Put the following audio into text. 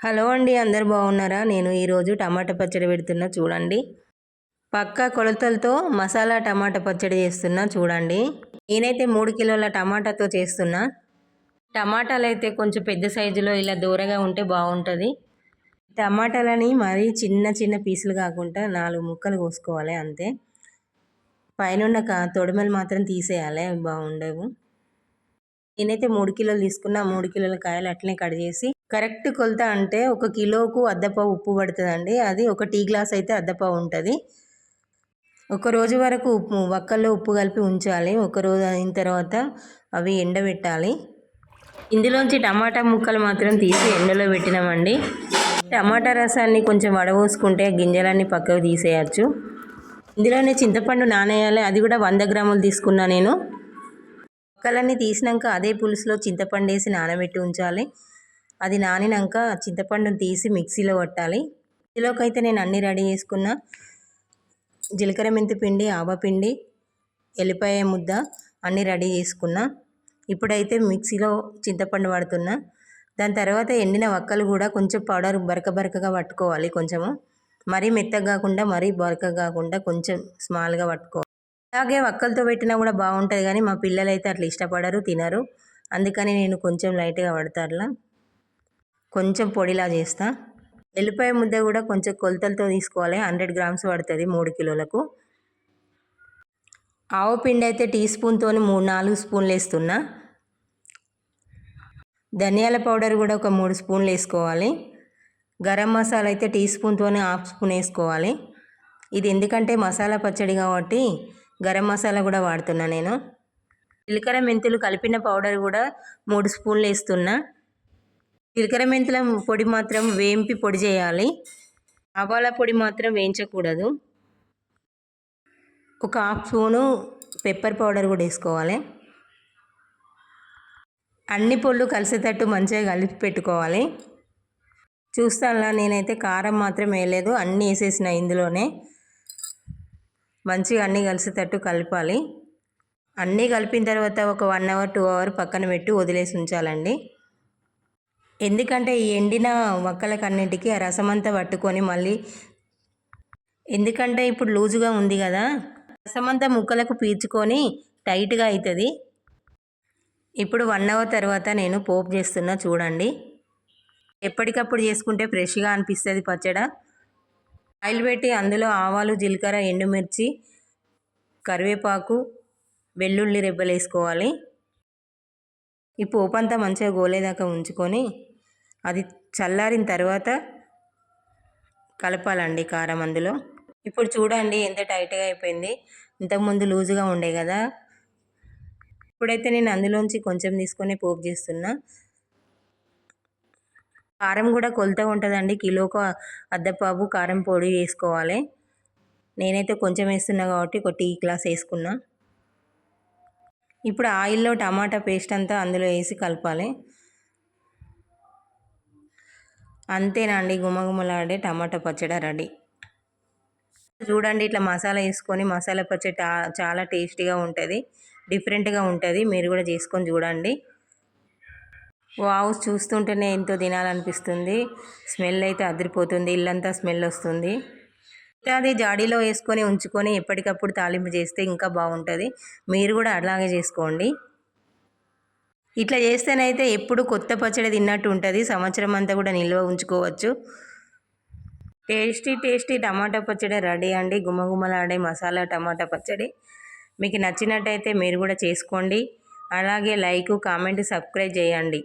Hello అండి అందరు బాగున్నారా? నేను ఈరోజు టమాటా పచ్చడి పెడుతున్నా చూడండి. పక్క కొలతలతో మసాలా టమాటా పచ్చడి చేస్తున్నా చూడండి. నేనైతే మూడు కిలోల టమాటాతో చేస్తున్నా. టమాటాలు అయితే కొంచెం పెద్ద సైజులో ఇలా దూరంగా ఉంటే బాగుంటుంది. టమాటాలని మరీ చిన్న చిన్న పీసులు కాకుండా నాలుగు ముక్కలు కోసుకోవాలి అంతే. పైన తొడిమలు మాత్రం తీసేయాలి అవి బాగుండవు. నేనైతే మూడు కిలోలు తీసుకున్నా మూడు కిలోల కాయలు అట్లనే కట్ చేసి. కరెక్ట్ కొలత అంటే ఒక కిలోకు అద్దపావు ఉప్పు పడుతుందండి. అది ఒక టీ గ్లాస్ అయితే అద్దపావు ఉంటుంది. ఒక రోజు వరకు ఉప్పు వక్కల్లో ఉప్పు కలిపి ఉంచాలి. ఒక రోజు అయిన తర్వాత అవి ఎండబెట్టాలి. ఇందులోంచి టమాటా ముక్కలు మాత్రం తీసి ఎండలో పెట్టినామండి. టమాటా రసాన్ని కొంచెం వడబోసుకుంటే గింజలన్నీ పక్కకు తీసేయచ్చు. ఇందులోనే చింతపండు నానేయాలి. అది కూడా వంద గ్రాములు తీసుకున్నా నేను. ముక్కలన్నీ తీసినాక అదే పులుసులో చింతపండు వేసి నానబెట్టి ఉంచాలి. అది నానినాక చింతపండుని తీసి మిక్సీలో కొట్టాలి. ఇందులోకి అయితే నేను అన్నీ రెడీ చేసుకున్న జీలకర్ర మెంతి పిండి ఆవపిండి ఎల్లిపాయ ముద్ద అన్నీ రెడీ చేసుకున్నా. ఇప్పుడైతే మిక్సీలో చింతపండు పడుతున్నా దాని తర్వాత ఎండిన వక్కలు కూడా కొంచెం పౌడర్ బరక బరకగా పట్టుకోవాలి కొంచెము. మరీ మెత్తగా కాకుండా మరీ బరక కాకుండా కొంచెం స్మాల్గా పట్టుకోవాలి అలాగే వక్కలతో పెట్టినా కూడా బాగుంటుంది కానీ మా పిల్లలు అయితే అట్లా ఇష్టపడరు తినరు. అందుకని నేను కొంచెం లైట్గా పడతారులా కొంచెం పొడిలా చేస్తా. ఎల్లిపాయ ముద్ద కూడా కొంచెం కొలతలతో తీసుకోవాలి. హండ్రెడ్ గ్రామ్స్ పడుతుంది మూడు కిలోలకు. ఆవు పిండి అయితే టీ స్పూన్తో మూడు నాలుగు స్పూన్లు వేస్తున్నా. ధనియాల పౌడర్ కూడా ఒక మూడు స్పూన్లు వేసుకోవాలి. గరం మసాలా అయితే టీ స్పూన్తో హాఫ్ స్పూన్ వేసుకోవాలి. ఇది ఎందుకంటే మసాలా పచ్చడి కాబట్టి గరం మసాలా కూడా వాడుతున్నా నేను. జీలకర్ర మెంతులు కలిపిన పౌడర్ కూడా మూడు స్పూన్లు వేస్తున్నా. జీలకర్ర మెంతుల పొడి మాత్రం వేంపి పొడి చేయాలి. ఆవాల పొడి మాత్రం వేయించకూడదు. ఒక హాఫ్ స్పూను పెప్పర్ పౌడర్ కూడా వేసుకోవాలి. అన్ని పొళ్ళు కలిసేటట్టు మంచిగా కలిపి పెట్టుకోవాలి. చూస్తాను నేనైతే కారం మాత్రం వేయలేదు. అన్నీ వేసేసిన ఇందులోనే. మంచిగా అన్నీ కలిసేటట్టు కలపాలి. అన్నీ కలిపిన తర్వాత ఒక వన్ అవర్ టూ అవర్ పక్కన పెట్టి వదిలేసి ఉంచాలండి. ఎందుకంటే ఈ ఎండిన మొక్కలకన్నింటికి ఆ రసం అంతా పట్టుకొని మళ్ళీ ఎందుకంటే ఇప్పుడు లూజుగా ఉంది కదా రసం అంతా ముక్కలకు పీల్చుకొని టైట్గా అవుతుంది ఇప్పుడు వన్ అవర్ తర్వాత నేను పోపు చేస్తున్నా చూడండి. ఎప్పటికప్పుడు చేసుకుంటే ఫ్రెష్గా అనిపిస్తుంది పచ్చడి. ఆయిల్ పెట్టి అందులో ఆవాలు జీలకర్ర ఎండుమిర్చి కరివేపాకు వెల్లుల్లి రెబ్బలు వేసుకోవాలి. ఈ పోపు అంతా మంచిగా గోలేదాకా ఉంచుకొని అది చల్లారిన తర్వాత కలపాలండి కారం అందులో. ఇప్పుడు చూడండి ఎంత టైట్గా అయిపోయింది. ఇంతకుముందు లూజుగా ఉండే కదా. ఇప్పుడైతే నేను అందులోంచి కొంచెం తీసుకొని పోపు చేస్తున్నా. కారం కూడా కొలత ఉంటుందండి. కిలోకు అద్దపావు కారం పొడి వేసుకోవాలి. నేనైతే కొంచెం వేస్తున్నా కాబట్టి ఒక టీ గ్లాస్ వేసుకున్నా. ఇప్పుడు ఆయిల్లో టమాటా పేస్ట్ అంతా అందులో వేసి కలపాలి. అంతేనండి గుమగుమలాడే టమాటా పచ్చడి రెడీ. చూడండి ఇట్లా మసాలా వేసుకొని మసాలా పచ్చడి చాలా టేస్టీగా ఉంటుంది. డిఫరెంట్గా ఉంటుంది. మీరు కూడా చేసుకొని చూడండి. వావ్ చూస్తుంటేనే ఎంతో తినాలనిపిస్తుంది. స్మెల్ అయితే అదిరిపోతుంది. ఇల్లంతా స్మెల్ వస్తుంది. అది జాడీలో వేసుకొని ఉంచుకొని ఎప్పటికప్పుడు తాలింపు చేస్తే ఇంకా బాగుంటుంది. మీరు కూడా అలాగే చేసుకోండి. ఇట్లా చేస్తేనైతే ఎప్పుడు కొత్త పచ్చడి తిన్నట్టు ఉంటుంది. సంవత్సరం అంతా కూడా నిల్వ ఉంచుకోవచ్చు. టేస్టీ టేస్టీ టమాటా పచ్చడి రెడీ అండి. గుమగుమలాడే మసాలా టమాటా పచ్చడి. మీకు నచ్చినట్టయితే మీరు కూడా చేసుకోండి. అలాగే లైక్ కామెంట్ సబ్స్క్రైబ్ చేయండి.